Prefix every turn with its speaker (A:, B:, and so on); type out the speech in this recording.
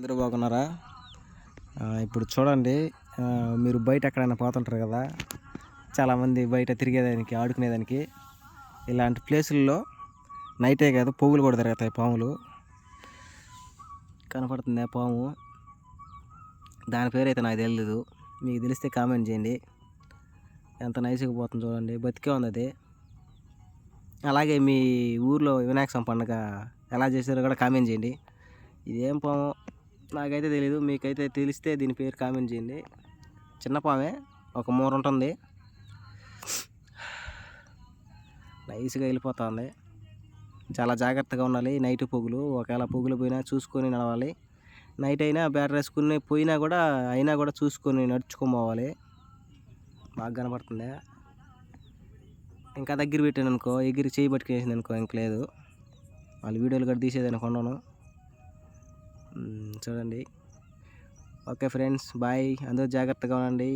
A: అందరూ బాగున్నారా? ఇప్పుడు చూడండి మీరు బయట ఎక్కడైనా పోతుంటారు కదా చాలామంది బయట తిరిగేదానికి ఆడుకునేదానికి. ఇలాంటి ప్లేసుల్లో నైటే కాదు పువ్వులు కూడా తిరుగుతాయి పాములు. కనపడుతుంది ఆ పాము? దాని పేరు అయితే నాకు తెలియదు మీకు తెలిస్తే కామెంట్ చేయండి. ఎంత నైస్గా పోతుంది చూడండి. బతికే ఉంది అది. అలాగే మీ ఊర్లో వినాయక స్వామి పండుగ ఎలా చేశారో కూడా కామెంట్ చేయండి. ఇదేం పాము? నాకైతే తెలియదు మీకైతే తెలిస్తే దీని పేరు కామెంట్ చేయండి. చిన్న పామే ఒక మూర ఉంటుంది. నైస్గా వెళ్ళిపోతుంది. చాలా జాగ్రత్తగా ఉండాలి నైట్ పొగులు. ఒకవేళ పొగులు పోయినా చూసుకొని నడవాలి. నైట్ అయినా బ్యాటర్ వేసుకుని పోయినా కూడా అయినా కూడా చూసుకొని నడుచుకొని పోవాలి. బాగా కనపడుతుంది ఇంకా దగ్గర పెట్టాను అనుకో ఎగిరి చేయి పట్టుకేసింది అనుకో ఇంక లేదు. వాళ్ళు వీడియోలు కూడా తీసేది అనుకున్నాను. చూడండి. Okay friends bye. అందరూ జాగ్రత్తగా ఉండండి.